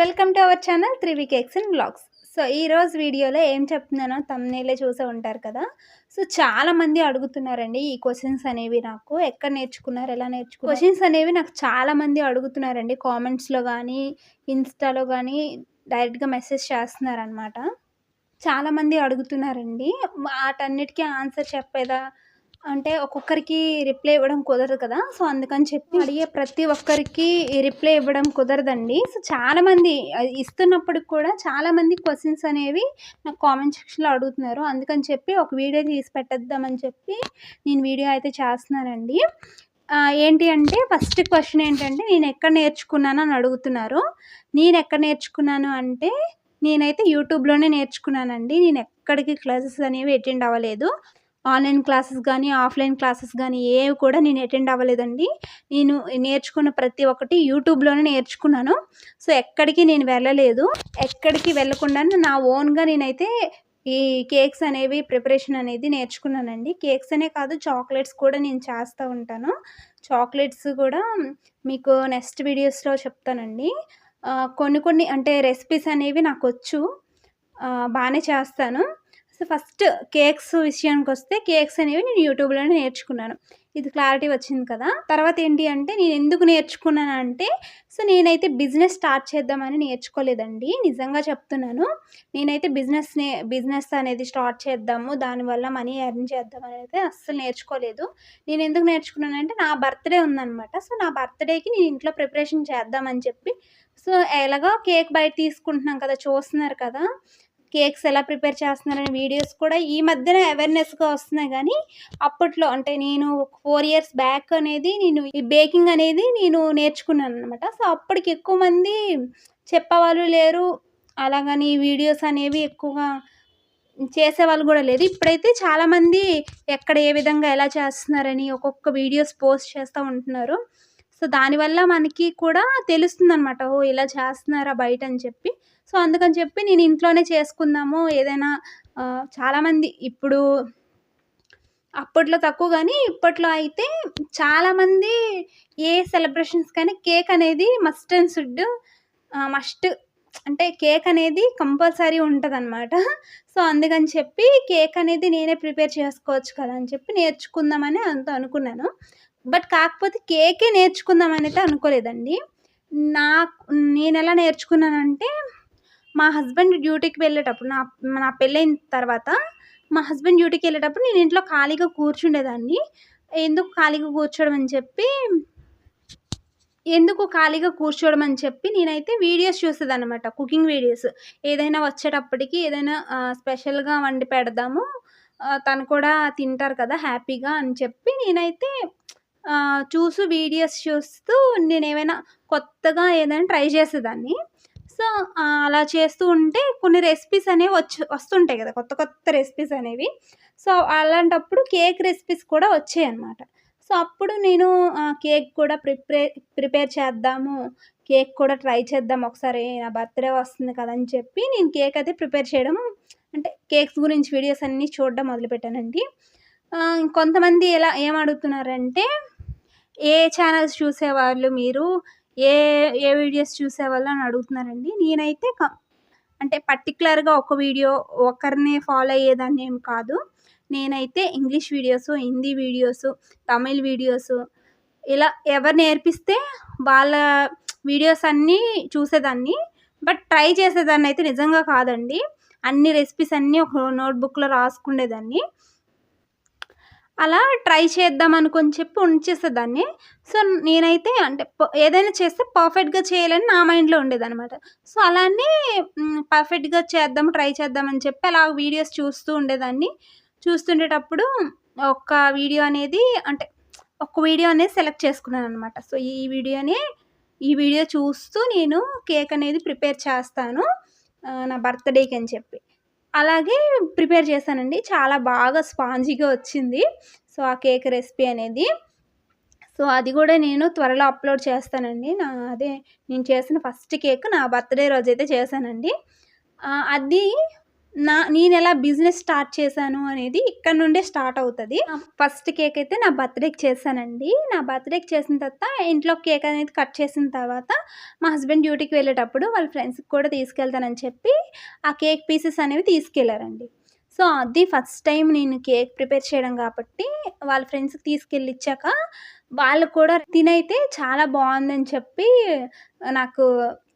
Welcome to our channel Trivi cakes and blogs. So ఈ రోజు వీడియోలో ఏం చెప్తున్నానో తమ్నేలే చూసే ఉంటారు కదా. సో చాలా మంది అడుగుతున్నారండి ఈ క్వశ్చన్స్ అనేవి నాకు. ఎక్కడ నేర్చుకున్నారు ఎలా నేర్చుకున్నారు? క్వశ్చన్స్ అనేవి నాకు చాలామంది అడుగుతున్నారండి. కామెంట్స్లో కానీ ఇన్స్టాలో కానీ డైరెక్ట్గా మెసేజ్ చేస్తున్నారనమాట చాలామంది అడుగుతున్నారండి. వాటన్నిటికీ ఆన్సర్ చెప్పేదా? అంటే ఒక్కొక్కరికి రిప్లై ఇవ్వడం కుదరదు కదా. సో అందుకని చెప్పి అడిగే ప్రతి ఒక్కరికి రిప్లై ఇవ్వడం కుదరదండి. సో చాలామంది ఇస్తున్నప్పటికి కూడా చాలామంది క్వశ్చన్స్ అనేవి నాకు కామెంట్ సెక్షన్లో అడుగుతున్నారు. అందుకని చెప్పి ఒక వీడియో తీసి పెట్టేద్దామని చెప్పి నేను వీడియో అయితే చేస్తున్నానండి. ఏంటి అంటే ఫస్ట్ క్వశ్చన్ ఏంటంటే నేను ఎక్కడ నేర్చుకున్నాను అని అడుగుతున్నారు. నేను ఎక్కడ నేర్చుకున్నాను అంటే నేనైతే యూట్యూబ్లోనే నేర్చుకున్నానండి. నేను ఎక్కడికి క్లాసెస్ అనేవి అటెండ్ అవ్వలేదు. ఆన్లైన్ క్లాసెస్ కానీ ఆఫ్లైన్ క్లాసెస్ కానీ ఏవి కూడా నేను అటెండ్ అవ్వలేదండి. నేను నేర్చుకున్న ప్రతి ఒక్కటి యూట్యూబ్లోనే నేర్చుకున్నాను. సో ఎక్కడికి నేను వెళ్ళలేదు. ఎక్కడికి వెళ్ళకుండా నా ఓన్గా నేనైతే ఈ కేక్స్ అనేవి ప్రిపరేషన్ అనేది నేర్చుకున్నానండి. కేక్స్ అనే కాదు చాక్లెట్స్ కూడా నేను చేస్తూ ఉంటాను. చాక్లెట్స్ కూడా మీకు నెక్స్ట్ వీడియోస్లో చెప్తానండి. కొన్ని కొన్ని అంటే రెసిపీస్ అనేవి నాకు వచ్చు. బాగానే చేస్తాను. సో ఫస్ట్ కేక్స్ విషయానికి వస్తే కేక్స్ అనేవి నేను యూట్యూబ్లోనే నేర్చుకున్నాను. ఇది క్లారిటీ వచ్చింది కదా. తర్వాత ఏంటి అంటే నేను ఎందుకు నేర్చుకున్నాను అంటే సో నేనైతే బిజినెస్ స్టార్ట్ చేద్దామని నేర్చుకోలేదండి. నిజంగా చెప్తున్నాను. నేనైతే బిజినెస్ నే బిజినెస్ అనేది స్టార్ట్ చేద్దాము దానివల్ల మనీ ఎర్న్ చేద్దాం అయితే అస్సలు నేర్చుకోలేదు. నేను ఎందుకు నేర్చుకున్నానంటే నా బర్త్డే ఉందనమాట సో నా బర్త్డేకి నేను ఇంట్లో ప్రిపరేషన్ చేద్దామని చెప్పి సో ఎలాగో కేక్ బయట తీసుకుంటున్నాం కదా చూస్తున్నారు కదా. కేక్స్ ఎలా ప్రిపేర్ చేస్తున్నారనే వీడియోస్ కూడా ఈ మధ్యన అవేర్నెస్గా వస్తున్నాయి. కానీ అప్పట్లో అంటే నేను ఫోర్ ఇయర్స్ బ్యాక్ అనేది నేను ఈ బేకింగ్ అనేది నేను నేర్చుకున్నాను అనమాట సో అప్పటికి ఎక్కువ మంది చెప్పేవాళ్ళు లేరు. అలాగని వీడియోస్ అనేవి ఎక్కువగా చేసేవాళ్ళు కూడా లేదు. ఇప్పుడైతే చాలామంది ఎక్కడ ఏ విధంగా ఎలా చేస్తున్నారని ఒక్కొక్క వీడియోస్ పోస్ట్ చేస్తూ ఉంటున్నారు. సో దానివల్ల మనకి కూడా తెలుస్తుంది అనమాట ఓ ఇలా చేస్తున్నారా బయట అని చెప్పి. సో అందుకని చెప్పి నేను ఇంట్లోనే చేసుకుందాము ఏదైనా చాలామంది ఇప్పుడు అప్పట్లో తక్కువ కానీ ఇప్పట్లో అయితే చాలామంది ఏ సెలబ్రేషన్స్ కానీ కేక్ అనేది మస్ట్ అండ్ సుడ్ మస్ట్ అంటే కేక్ అనేది కంపల్సరీ ఉంటుంది అనమాట సో అందుకని చెప్పి కేక్ అనేది నేనే ప్రిపేర్ చేసుకోవచ్చు కదా అని చెప్పి నేర్చుకుందామని అంత అనుకున్నాను. బట్ కాకపోతే కేకే నేర్చుకుందామని అయితే అనుకోలేదండి. నాకు నేను ఎలా నేర్చుకున్నానంటే మా హస్బెండ్ డ్యూటీకి వెళ్ళేటప్పుడు నా నా పెళ్ళైన తర్వాత మా హస్బెండ్ డ్యూటీకి వెళ్ళేటప్పుడు నేను ఇంట్లో ఖాళీగా కూర్చుండేదాన్ని. ఎందుకు ఖాళీగా కూర్చోవడం అని చెప్పి ఎందుకు ఖాళీగా కూర్చోవడం అని చెప్పి నేనైతే వీడియోస్ చూసేది అనమాట కుకింగ్ వీడియోస్. ఏదైనా వచ్చేటప్పటికి ఏదైనా స్పెషల్గా వండి పెడదాము తను కూడా తింటారు కదా హ్యాపీగా అని చెప్పి నేనైతే చూసి వీడియోస్ చూస్తూ నేను ఏమైనా కొత్తగా ఏదైనా ట్రై చేసేదాన్ని. సో అలా చేస్తూ ఉంటే కొన్ని రెసిపీస్ అనేవి వచ్చి వస్తుంటాయి కదా కొత్త కొత్త రెసిపీస్ అనేవి. సో అలాంటప్పుడు కేక్ రెసిపీస్ కూడా వచ్చాయి అన్నమాట. సో అప్పుడు నేను ఆ, కేక్ కూడా ప్రిపేర్ ప్రిపేర్ చేద్దాము కేక్ కూడా ట్రై చేద్దాం ఒకసారి నా బర్త్డే వస్తుంది కదా అని చెప్పి నేను కేక్ అయితే ప్రిపేర్ చేయడం అంటే కేక్స్ గురించి వీడియోస్ అన్నీ చూడడం మొదలుపెట్టానండి. కొంతమంది ఎలా ఏం అడుగుతున్నారంటే ఏ ఛానల్స్ చూసేవాళ్ళు మీరు? ఏ ఏ వీడియోస్ చూసేవాళ్ళు అని అడుగుతున్నారండి. నేనైతే క- అంటే పర్టికులర్గా ఒక వీడియో ఒకరినే ఫాలో అయ్యేదాన్ని ఏం కాదు. నేనైతే English videos Hindi videos Tamil videos ఇలా ఎవరు నేర్పిస్తే వాళ్ళ వీడియోస్ అన్నీ చూసేదాన్ని. బట్ ట్రై చేసేదాన్ని అయితే నిజంగా కాదండి. అన్ని రెసిపీస్ అన్నీ ఒక నోట్బుక్లో రాసుకునేదాన్ని. అలా ట్రై చేద్దాం అనుకొని చెప్పి ఉంచేసేదాన్ని సో నేనైతే అంటే ఏదైనా చేస్తే పర్ఫెక్ట్గా చేయాలని నా మైండ్లో ఉండేదన్నమాట. సో అలానే పర్ఫెక్ట్గా చేద్దాం ట్రై చేద్దామని చెప్పి అలా వీడియోస్ చూస్తూ ఉండేదాన్ని. చూస్తుండేటప్పుడు ఒక వీడియో అనేది అంటే ఒక వీడియో అనేది సెలెక్ట్ చేసుకున్నాను అనమాట సో ఈ వీడియోని ఈ వీడియో చూస్తూ నేను కేక్ అనేది ప్రిపేర్ చేస్తాను నా బర్త్డేకి అని చెప్పి. అలాగే ప్రిపేర్ చేశానండి. చాలా బాగా స్పాంజీగా వచ్చింది. సో ఆ కేక్ రెసిపీ అనేది. సో అది కూడా నేను త్వరలో అప్లోడ్ చేస్తానండి. నా అదే నేను చేసిన ఫస్ట్ కేక్ నా బర్త్డే రోజు అయితే చేశానండి అది నా నేను ఎలా బిజినెస్ స్టార్ట్ చేశాను అనేది ఇక్కడ నుండే స్టార్ట్ అవుతుంది. ఫస్ట్ కేక్ అయితే నా బర్త్డేకి చేశానండి. నా బర్త్డేకి చేసిన తర్వాత ఇంట్లో కేక్ అనేది కట్ చేసిన తర్వాత మా హస్బెండ్ డ్యూటీకి వెళ్ళేటప్పుడు వాళ్ళ ఫ్రెండ్స్కి కూడా తీసుకెళ్తానని చెప్పి ఆ కేక్ పీసెస్ అనేవి తీసుకెళ్ళారండి. సో అది ఫస్ట్ టైం నేను కేక్ ప్రిపేర్ చేయడం కాబట్టి వాళ్ళ ఫ్రెండ్స్కి తీసుకెళ్ళి ఇచ్చాక వాళ్ళు కూడా తినైతే చాలా బాగుందని చెప్పి నాకు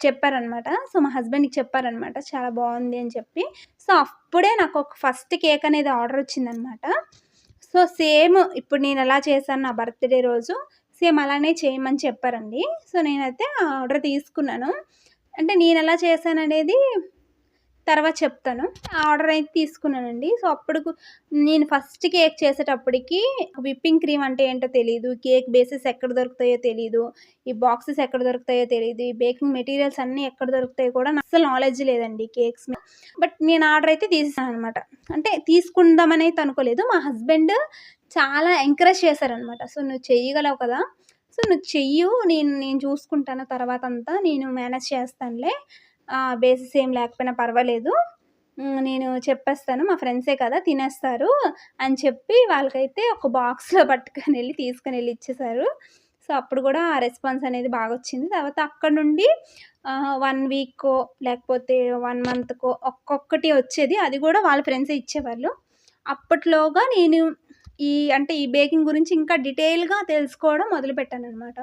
చెప్పారనమాట సో మా హస్బెండ్కి చెప్పారనమాట చాలా బాగుంది అని చెప్పి. సో అప్పుడే నాకు ఒక ఫస్ట్ కేక్ అనేది ఆర్డర్ వచ్చిందనమాట సో సేమ్ ఇప్పుడు నేను ఎలా చేశాను నా బర్త్డే రోజు సేమ్ అలానే చేయమని చెప్పారండి. సో నేనైతే ఆర్డర్ తీసుకున్నాను. అంటే నేను ఎలా చేశాను అనేది తర్వాత చెప్తాను. ఆర్డర్ అయితే తీసుకున్నానండి. సో అప్పుడు నేను ఫస్ట్ కేక్ చేసేటప్పటికి విప్పింగ్ క్రీమ్ అంటే ఏంటో తెలియదు కేక్ బేసెస్ ఎక్కడ దొరుకుతాయో తెలియదు ఈ బాక్సెస్ ఎక్కడ దొరుకుతాయో తెలియదు ఈ బేకింగ్ మెటీరియల్స్ అన్నీ ఎక్కడ దొరుకుతాయో కూడా అసలు నాలెడ్జ్ లేదండి కేక్స్ బట్ నేను ఆర్డర్ అయితే తీసేసాను అనమాట అంటే తీసుకుందామని అయితే అనుకోలేదు. మా హస్బెండ్ చాలా ఎంకరేజ్ చేశారనమాట సో నువ్వు చెయ్యగలవు కదా. సో నువ్వు చెయ్యు. నేను నేను చూసుకుంటాను తర్వాత అంతా. నేను మేనేజ్ చేస్తానులే. బేసిస్ ఏం లేకపోయినా పర్వాలేదు. నేను చెప్పేస్తాను. మా ఫ్రెండ్సే కదా తినేస్తారు అని చెప్పి వాళ్ళకైతే ఒక బాక్స్లో పట్టుకొని వెళ్ళి తీసుకొని వెళ్ళి ఇచ్చేసారు. సో అప్పుడు కూడా ఆ రెస్పాన్స్ అనేది బాగా వచ్చింది. తర్వాత అక్కడ నుండి వన్ వీక్కో లేకపోతే వన్ మంత్కో ఒక్కొక్కటి వచ్చేది. అది కూడా వాళ్ళ ఫ్రెండ్సే ఇచ్చేవాళ్ళు. అప్పట్లోగా నేను ఈ అంటే ఈ బేకింగ్ గురించి ఇంకా డీటెయిల్గా తెలుసుకోవడం మొదలుపెట్టాను అనమాట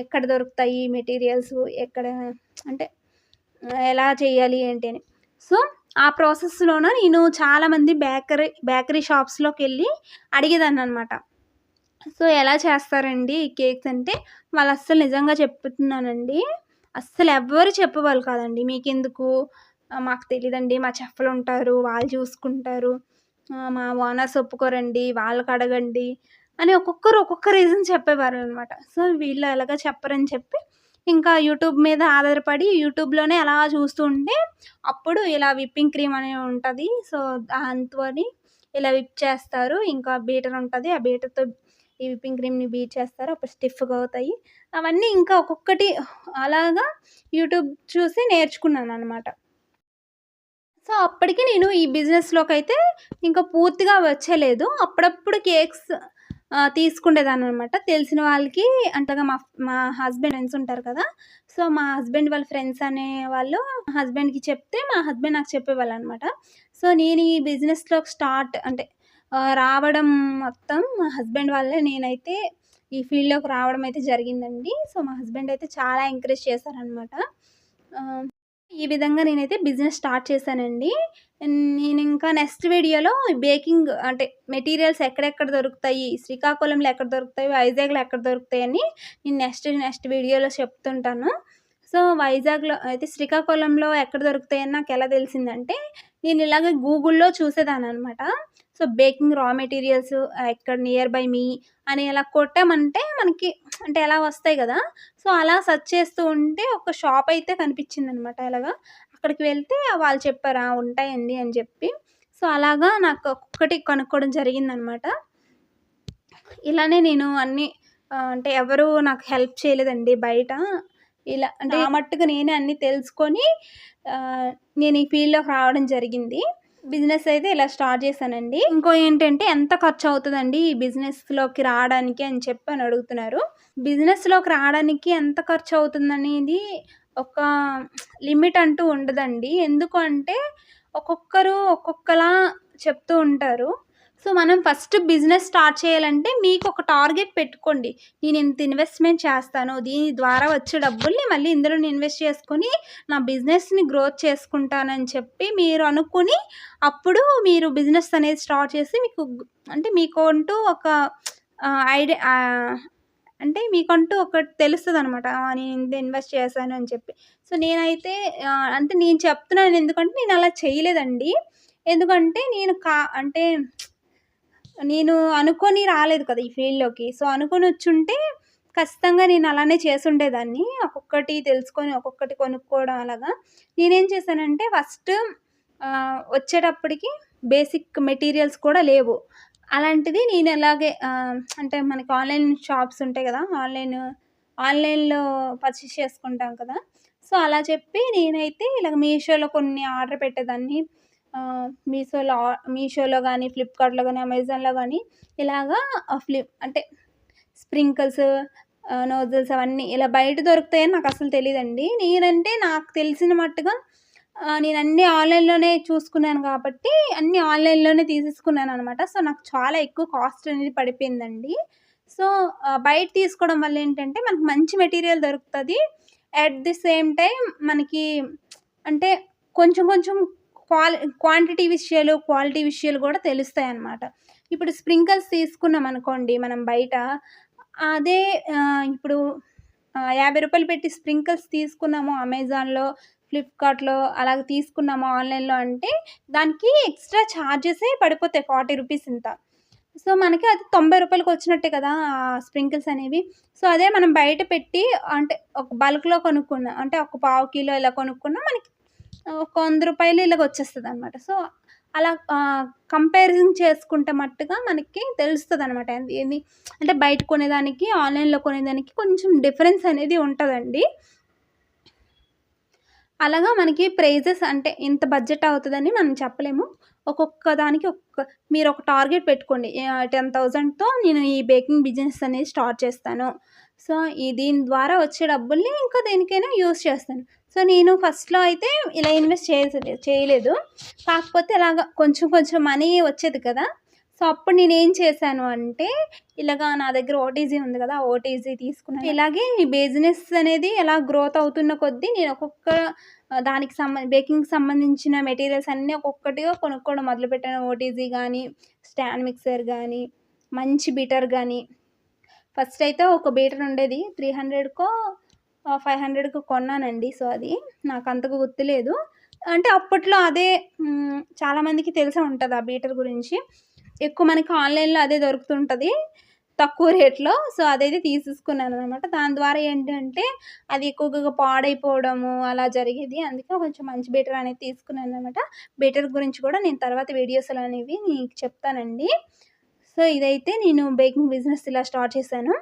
ఎక్కడ దొరుకుతాయి మెటీరియల్స్ ఎక్కడ అంటే ఎలా చేయాలి ఏంటి అని సో ఆ ప్రాసెస్లోన నేను చాలామంది బేకరీ బేకరీ షాప్స్లోకి వెళ్ళి అడిగేదాన్ని అనమాట సో ఎలా చేస్తారండి ఈ కేక్స్ అంటే వాళ్ళు అస్సలు నిజంగా చెప్తున్నానండి అస్సలు ఎవ్వరు చెప్పేవాళ్ళు కాదండి. మీకెందుకు? మాకు తెలియదండి మా చెఫ్లు ఉంటారు వాళ్ళు చూసుకుంటారు. మా ఓనర్స్ ఒప్పుకోరండి వాళ్ళకి అడగండి అని ఒక్కొక్కరు ఒక్కొక్క రీజన్ చెప్పేవారు అనమాట సో వీళ్ళు ఎలాగ చెప్పరని చెప్పి ఇంకా యూట్యూబ్ మీద ఆధారపడి యూట్యూబ్లోనే అలా చూస్తుంటే అప్పుడు ఇలా విప్పింగ్ క్రీమ్ అనేది ఉంటుంది. సో దాంతో ఇలా విప్ చేస్తారు. ఇంకా బీటర్ ఉంటుంది. ఆ బీటర్తో ఈ విప్పింగ్ క్రీమ్ని బీట్ చేస్తారు. అప్పుడు స్టిఫ్గా అవుతాయి. అవన్నీ ఇంకా ఒక్కొక్కటి అలాగా యూట్యూబ్ చూసి నేర్చుకున్నాను అనమాట సో అప్పటికి నేను ఈ బిజినెస్లోకి అయితే ఇంకా పూర్తిగా వచ్చలేదు. అప్పుడప్పుడు కేక్స్ తీసుకుండేదాన్ని అనమాట తెలిసిన వాళ్ళకి అంటగా మా మా హస్బెండ్ ఫ్రెండ్స్ ఉంటారు కదా. సో మా హస్బెండ్ వాళ్ళ ఫ్రెండ్స్ అనే వాళ్ళు హస్బెండ్కి చెప్తే మా హస్బెండ్ నాకు చెప్పేవాళ్ళు అనమాట సో నేను ఈ బిజినెస్లో స్టార్ట్ అంటే రావడం మొత్తం మా హస్బెండ్ వాళ్ళే నేనైతే ఈ ఫీల్డ్లోకి రావడం అయితే జరిగిందండి. సో మా హస్బెండ్ అయితే చాలా ఎంకరేజ్ చేశారనమాట. ఈ విధంగా నేనైతే బిజినెస్ స్టార్ట్ చేశానండి. నేను ఇంకా నెక్స్ట్ వీడియోలో బేకింగ్ అంటే మెటీరియల్స్ ఎక్కడెక్కడ దొరుకుతాయి శ్రీకాకుళంలో ఎక్కడ దొరుకుతాయి వైజాగ్లో ఎక్కడ దొరుకుతాయి అని నేను నెక్స్ట్ నెక్స్ట్ వీడియోలో చెప్తుంటాను. సో వైజాగ్లో అయితే శ్రీకాకుళంలో ఎక్కడ దొరుకుతాయని నాకు ఎలా తెలిసిందంటే నేను ఇలాగ గూగుల్లో చూసేదాన్ని అనమాట సో బేకింగ్ రా మెటీరియల్స్ ఎక్కడ నియర్ బై మీ అని ఇలా కొట్టామంటే మనకి అంటే ఎలా వస్తాయి కదా? సో అలా సెర్చ్ చేస్తూ ఉంటే ఒక షాప్ అయితే కనిపించింది అనమాట అలాగా అక్కడికి వెళ్తే వాళ్ళు చెప్పారా ఉంటాయండి అని చెప్పి. సో అలాగా నాకు ఒక్కటి కనుక్కోవడం జరిగిందనమాట. ఇలానే నేను అన్నీ అంటే ఎవరు నాకు హెల్ప్ చేయలేదండి బయట. ఇలా అంటే ఆ మట్టుకు నేనే అన్నీ తెలుసుకొని నేను ఈ ఫీల్డ్లోకి రావడం జరిగింది. బిజినెస్ అయితే ఇలా స్టార్ట్ చేశానండి. ఇంకో ఏంటంటే ఎంత ఖర్చు అవుతుందండి ఈ బిజినెస్లోకి రావడానికి అని చెప్పి అని అడుగుతున్నారు. బిజినెస్లోకి రావడానికి ఎంత ఖర్చు అవుతుందనేది ఒక లిమిట్ అంటూ ఉండదండి. ఎందుకు అంటే ఒక్కొక్కరు ఒక్కొక్కలా చెప్తూ ఉంటారు. సో మనం ఫస్ట్ బిజినెస్ స్టార్ట్ చేయాలంటే మీకు ఒక టార్గెట్ పెట్టుకోండి. నేను ఇంత ఇన్వెస్ట్మెంట్ చేస్తాను దీని ద్వారా వచ్చే డబ్బుల్ని మళ్ళీ ఇందులో ఇన్వెస్ట్ చేసుకొని నా బిజినెస్ని గ్రోత్ చేసుకుంటానని చెప్పి మీరు అనుకుని అప్పుడు మీరు బిజినెస్ అనేది స్టార్ట్ చేసి మీకు అంటే మీకు అంటూ ఒక ఐడియా అంటే మీకంటూ ఒకటి తెలుస్తుంది అనమాట నేను ఇంత ఇన్వెస్ట్ చేశాను అని చెప్పి. సో నేనైతే అంటే నేను చెప్తున్నాను ఎందుకంటే నేను అలా చేయలేదండి. ఎందుకంటే నేను కా అంటే నేను అనుకొని రాలేదు కదా ఈ ఫీల్డ్లోకి. సో అనుకొని వచ్చుంటే ఖచ్చితంగా నేను అలానే చేసుండేదాన్ని ఒక్కొక్కటి తెలుసుకొని ఒక్కొక్కటి కొనుక్కోవడం అలాగా. నేనేం చేశానంటే ఫస్ట్ వచ్చేటప్పటికి బేసిక్ మెటీరియల్స్ కూడా లేవు. అలాంటిది నేను అలాగే అంటే మనకి ఆన్లైన్ షాప్స్ ఉంటాయి కదా ఆన్లైన్ ఆన్లైన్లో పర్చేస్ చేసుకుంటాం కదా. సో అలా చెప్పి నేనైతే ఇలా మీషోలో కొన్ని ఆర్డర్ పెట్టేదాన్ని. మీషోలో మీషోలో కానీ ఫ్లిప్కార్ట్లో కానీ అమెజాన్లో కానీ ఇలాగా ఫ్లిప్ అంటే స్ప్రింకిల్స్ నోజల్స్ అవన్నీ ఇలా బయట దొరుకుతాయని నాకు అసలు తెలియదండి నేనంటే నాకు తెలిసిన మట్టుగా నేను అన్నీ ఆన్లైన్లోనే చూసుకున్నాను కాబట్టి అన్నీ ఆన్లైన్లోనే తీసేసుకున్నాను అనమాట సో నాకు చాలా ఎక్కువ కాస్ట్ అనేది పడిపోయిందండి. సో బయట తీసుకోవడం వల్ల ఏంటంటే మనకు మంచి మెటీరియల్ దొరుకుతుంది. అట్ ది సేమ్ టైం మనకి అంటే కొంచెం కొంచెం క్వాలి క్వాంటిటీ విషయాలు క్వాలిటీ విషయాలు కూడా తెలుస్తాయి అన్నమాట. ఇప్పుడు స్ప్రింకల్స్ తీసుకున్నాం అనుకోండి మనం బయట అదే ఇప్పుడు యాభై రూపాయలు పెట్టి స్ప్రింకిల్స్ తీసుకున్నాము అమెజాన్లో ఫ్లిప్కార్ట్లో అలాగ తీసుకున్నాము ఆన్లైన్లో అంటే దానికి ఎక్స్ట్రా ఛార్జెసే పడిపోతాయి ఫార్టీ రూపీస్ ఇంత. సో మనకి అది తొంభై రూపాయలకి వచ్చినట్టే కదా స్ప్రింకిల్స్ అనేవి. సో అదే మనం బయట పెట్టి అంటే ఒక బల్క్లో కొనుక్కున్న అంటే ఒక పావు కిలో ఇలా కొనుక్కున్నా మనకి ఒక వంద రూపాయలు ఇలాగ వచ్చేస్తుంది అనమాట సో అలా కంపారిజన్ చేసుకుంటే మట్టుగా మనకి తెలుస్తుంది అనమాట ఏంది అంటే బయట కొనేదానికి ఆన్లైన్లో కొనేదానికి కొంచెం డిఫరెన్స్ అనేది ఉంటుందండి. అలాగా మనకి ప్రైజెస్ అంటే ఇంత బడ్జెట్ అవుతుందని మనం చెప్పలేము. ఒక్కొక్క దానికి ఒక్క మీరు ఒక టార్గెట్ పెట్టుకోండి. టెన్ థౌజండ్తో నేను ఈ బేకింగ్ బిజినెస్ అనేది స్టార్ట్ చేస్తాను. సో ఈ దీని ద్వారా వచ్చే డబ్బుల్ని ఇంకా దేనికైనా యూస్ చేస్తాను. సో నేను ఫస్ట్లో అయితే ఇలా ఇన్వెస్ట్ చేయలేదు చేయలేదు. కాకపోతే ఇలాగ కొంచెం కొంచెం మనీ వచ్చేది కదా. సో అప్పుడు నేను ఏం చేశాను అంటే ఇలాగా నా దగ్గర ఓటీజీ ఉంది కదా ఓటీజీ తీసుకున్నాను. ఇలాగే ఈ బిజినెస్ అనేది ఎలా గ్రోత్ అవుతున్న కొద్దీ నేను ఒక్కొక్క దానికి సంబంధ బేకింగ్కి సంబంధించిన మెటీరియల్స్ అన్నీ ఒక్కొక్కటిగా కొనుక్కోవడం మొదలుపెట్టాను. ఓటీజీ కానీ స్టాండ్ మిక్సర్ కానీ మంచి బీటర్ కానీ ఫస్ట్ అయితే ఒక బీటర్ ఉండేది. త్రీ హండ్రెడ్కో ఫైవ్ హండ్రెడ్కి కొన్నానండి. సో అది నాకు అంతకు గుర్తులేదు అంటే అప్పట్లో అదే చాలామందికి తెలిసే ఉంటుంది ఆ బీటర్ గురించి. ఎక్కువ మనకి ఆన్లైన్లో అదే దొరుకుతుంటుంది తక్కువ రేట్లో. సో అదైతే తీసేసుకున్నాను అనమాట దాని ద్వారా ఏంటంటే అది ఎక్కువగా పాడైపోవడము అలా జరిగేది. అందుకే కొంచెం మంచి బీటర్ అనేది తీసుకున్నాను అనమాట బీటర్ గురించి కూడా నేను తర్వాత వీడియోస్లు అనేవి నీకు చెప్తానండి. సో ఇదైతే నేను బేకింగ్ బిజినెస్ ఇలా స్టార్ట్ చేశాను.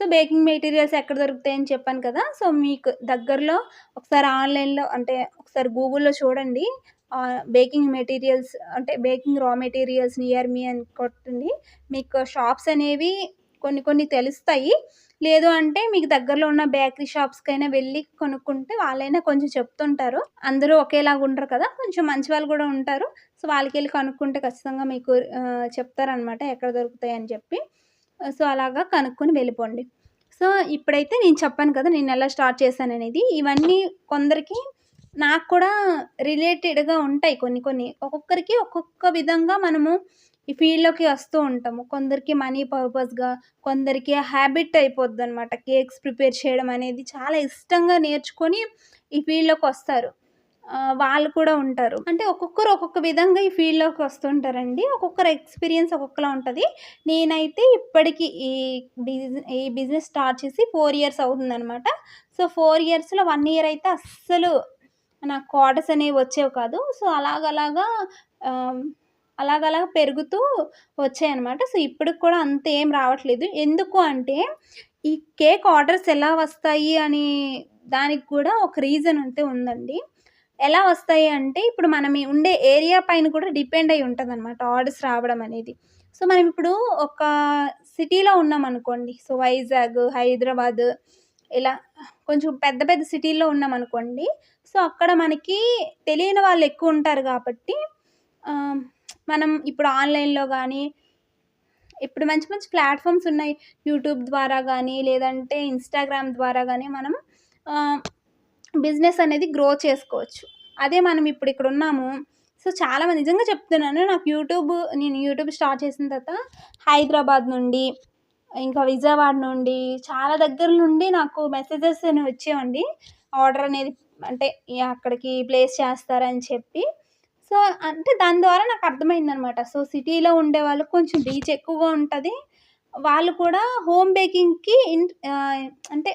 సో బేకింగ్ మెటీరియల్స్ ఎక్కడ దొరుకుతాయని చెప్పాను కదా సో మీకు దగ్గరలో ఒకసారి ఆన్లైన్లో అంటే ఒకసారి గూగుల్లో చూడండి. బేకింగ్ మెటీరియల్స్ అంటే baking raw materials near me అని కొట్టండి. మీకు షాప్స్ అనేవి కొన్ని కొన్ని తెలుస్తాయి. లేదు అంటే మీకు దగ్గరలో ఉన్న బేకరీ షాప్స్కైనా వెళ్ళి కొనుక్కుంటే వాళ్ళైనా కొంచెం చెప్తుంటారు. అందరూ ఒకేలాగా ఉండరు కదా కొంచెం మంచి వాళ్ళు కూడా ఉంటారు. సో వాళ్ళకి వెళ్ళి కొనుక్కుంటే ఖచ్చితంగా మీకు చెప్తారనమాట ఎక్కడ దొరుకుతాయి అని చెప్పి. సో అలాగా కనుక్కొని వెళ్ళిపోండి. సో ఇప్పుడైతే నేను చెప్పాను కదా నేను ఎలా స్టార్ట్ చేశాను అనేది. ఇవన్నీ కొందరికి నాకు కూడా రిలేటెడ్గా ఉంటాయి కొన్ని కొన్ని. ఒక్కొక్కరికి ఒక్కొక్క విధంగా మనము ఈ ఫీల్డ్లోకి వస్తూ ఉంటాము. కొందరికి మనీ పర్పస్గా కొందరికి హ్యాబిట్ అయిపోద్ది అనమాట కేక్స్ ప్రిపేర్ చేయడం అనేది చాలా ఇష్టంగా నేర్చుకొని ఈ ఫీల్డ్లోకి వస్తారు. వాళ్ళు కూడా ఉంటారు. అంటే ఒక్కొక్కరు ఒక్కొక్క విధంగా ఈ ఫీల్డ్లోకి వస్తుంటారండి. ఒక్కొక్కరు ఎక్స్పీరియన్స్ ఒక్కొక్కలా ఉంటుంది. నేనైతే ఇప్పటికీ ఈ బిజినెస్ ఈ బిజినెస్ స్టార్ట్ చేసి ఫోర్ ఇయర్స్ అవుతుందనమాట సో ఫోర్ ఇయర్స్లో వన్ ఇయర్ అయితే అస్సలు నాకు క్వార్టర్స్ అనేవి వచ్చేవి కాదు. సో అలాగలాగా అలాగలాగా పెరుగుతూ వచ్చాయన్నమాట. సో ఇప్పటికి కూడా అంత ఏం రావట్లేదు. ఎందుకు అంటే ఈ కేక్ ఆర్డర్స్ ఎలా వస్తాయి అని దానికి కూడా ఒక రీజన్ అంతే ఉందండి. ఎలా వస్తాయి అంటే ఇప్పుడు మనం ఉండే ఏరియా పైన కూడా డిపెండ్ అయి ఉంటుంది అనమాట ఆర్డర్స్ రావడం అనేది. సో మనం ఇప్పుడు ఒక సిటీలో ఉన్నాం అనుకోండి సో వైజాగ్ హైదరాబాద్ ఇలా కొంచెం పెద్ద పెద్ద సిటీల్లో ఉన్నాం అనుకోండి సో అక్కడ మనకి తెలియని వాళ్ళు ఎక్కువ ఉంటారు కాబట్టి మనం ఇప్పుడు ఆన్లైన్లో కానీ ఇప్పుడు మంచి మంచి ప్లాట్ఫామ్స్ ఉన్నాయి యూట్యూబ్ ద్వారా కానీ లేదంటే ఇన్స్టాగ్రామ్ ద్వారా కానీ మనం బిజినెస్ అనేది గ్రో చేసుకోవచ్చు. అదే మనం ఇప్పుడు ఇక్కడ ఉన్నాము. సో చాలామంది నిజంగా చెప్తున్నాను నాకు యూట్యూబ్ నేను యూట్యూబ్ స్టార్ట్ చేసిన తర్వాత హైదరాబాద్ నుండి ఇంకా విజయవాడ నుండి చాలా దగ్గర నుండి నాకు మెసేజెస్ అని వచ్చేవండి. ఆర్డర్ అనేది అంటే అక్కడికి ప్లేస్ చేస్తారని చెప్పి. సో అంటే దాని ద్వారా నాకు అర్థమైందనమాట. సో సిటీలో ఉండే వాళ్ళకి కొంచెం రీచ్ ఎక్కువగా ఉంటుంది. వాళ్ళు కూడా హోమ్ బేకింగ్కి అంటే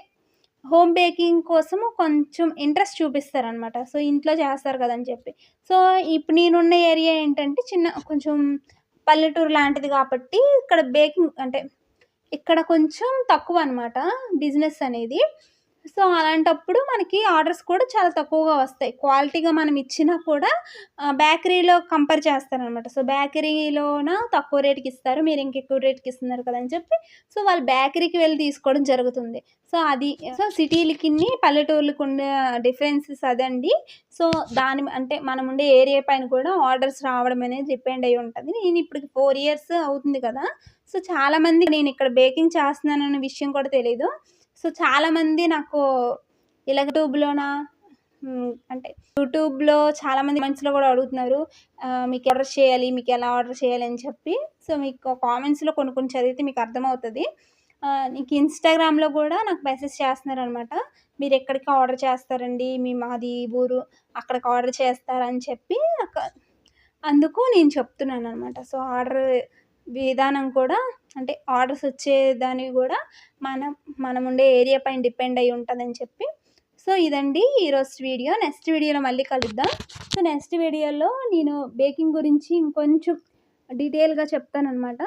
హోమ్ బేకింగ్ కోసము కొంచెం ఇంట్రెస్ట్ చూపిస్తారనమాట సో ఇంట్లో చేస్తారు కదని చెప్పి. సో ఇప్పుడు నేనున్న ఏరియా ఏంటంటే చిన్న కొంచెం పల్లెటూరు లాంటిది కాబట్టి ఇక్కడ బేకింగ్ అంటే ఇక్కడ కొంచెం తక్కువ అనమాట బిజినెస్ అనేది. సో అలాంటప్పుడు మనకి ఆర్డర్స్ కూడా చాలా తక్కువగా వస్తాయి. క్వాలిటీగా మనం ఇచ్చినా కూడా బేకరీలో కంపేర్ చేస్తారనమాట. సో బేకరీలోన తక్కువ రేటుకి ఇస్తారు మీరు ఇంకెక్కువ రేటుకి ఇస్తున్నారు కదా అని చెప్పి సో వాళ్ళు బేకరీకి వెళ్ళి తీసుకోవడం జరుగుతుంది. సో అది సో సిటీలకి పల్లెటూర్లకు ఉండే డిఫరెన్సెస్ అదండి. సో దాని అంటే మనం ఉండే ఏరియా పైన కూడా ఆర్డర్స్ రావడం అనేది డిపెండ్ అయి ఉంటుంది. నేను ఇప్పుడు ఫోర్ ఇయర్స్ అవుతుంది కదా. సో చాలామంది నేను ఇక్కడ బేకింగ్ చేస్తున్నాను అనే విషయం కూడా తెలియదు సో చాలామంది నాకు ఇలా యూట్యూబ్లోనా అంటే యూట్యూబ్లో చాలామంది మంచిలో కూడా అడుగుతున్నారు మీకు ఆర్డర్ చేయాలి మీకు ఎలా ఆర్డర్ చేయాలి అని చెప్పి. సో మీకు కామెంట్స్లో కొన్ని కొన్ని చదివితే మీకు అర్థమవుతుంది. నీకు ఇన్స్టాగ్రామ్లో కూడా నాకు మెసేజ్ చేస్తున్నారు అనమాట మీరు ఎక్కడికి ఆర్డర్ చేస్తారండి? మీ మాది ఊరు అక్కడికి ఆర్డర్ చేస్తారని చెప్పి. నాకు అందుకు నేను చెప్తున్నాను అనమాట సో ఆర్డర్ విధానం కూడా అంటే ఆర్డర్స్ వచ్చేదానివి కూడా మనం మనం ఉండే ఏరియా పైన డిపెండ్ అయి ఉంటుందని చెప్పి. సో ఇదండి ఈరోజు వీడియో. నెక్స్ట్ వీడియోలో మళ్ళీ కలుద్దాం. సో నెక్స్ట్ వీడియోలో నేను బేకింగ్ గురించి ఇంకొంచెం డీటెయిల్గా చెప్తానమాట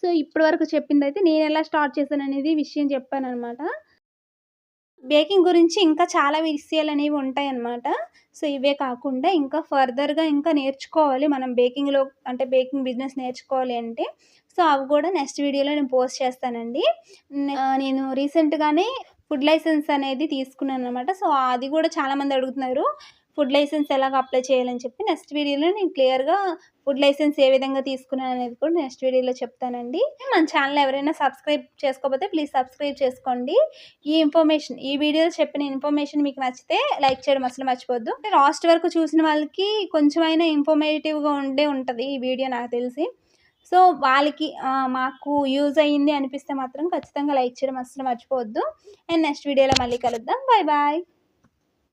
సో ఇప్పటివరకు చెప్పింది అయితే నేను ఎలా స్టార్ట్ చేశాను అనేది విషయం చెప్పాను అనమాట బేకింగ్ గురించి ఇంకా చాలా విషయాలు అనేవి ఉంటాయి అన్నమాట సో ఇవే కాకుండా ఇంకా ఫర్దర్గా ఇంకా నేర్చుకోవాలి. మనం బేకింగ్లో అంటే బేకింగ్ బిజినెస్ నేర్చుకోవాలి అంటే. సో అవి కూడా నెక్స్ట్ వీడియోలో నేను పోస్ట్ చేస్తానండి. నేను రీసెంట్గానే ఫుడ్ లైసెన్స్ అనేది తీసుకున్నాను అనమాట సో అది కూడా చాలామంది అడుగుతున్నారు. ఫుడ్ లైసెన్స్ ఎలాగ అప్లై చేయాలని చెప్పి నెక్స్ట్ వీడియోలో నేను క్లియర్గా ఫుడ్ లైసెన్స్ ఏ విధంగా తీసుకున్నాను అనేది కూడా నెక్స్ట్ వీడియోలో చెప్తానండి. మన ఛానల్ ఎవరైనా సబ్స్క్రైబ్ చేసుకోకపోతే ప్లీజ్ సబ్స్క్రైబ్ చేసుకోండి. ఈ ఇన్ఫర్మేషన్ ఈ వీడియోలో చెప్పిన ఇన్ఫర్మేషన్ మీకు నచ్చితే లైక్ చేయడం అసలు మర్చిపోద్దు లాస్ట్ వరకు చూసిన వాళ్ళకి కొంచెమైనా ఇన్ఫర్మేటివ్గా ఉండే ఉంటుంది ఈ వీడియో నాకు తెలిసి. సో వాళ్ళకి మాకు యూజ్ అయ్యింది అనిపిస్తే మాత్రం ఖచ్చితంగా లైక్ చేయడం అసలు మర్చిపోవద్దు. అండ్ నెక్స్ట్ వీడియోలో మళ్ళీ కలుద్దాం. Bye bye.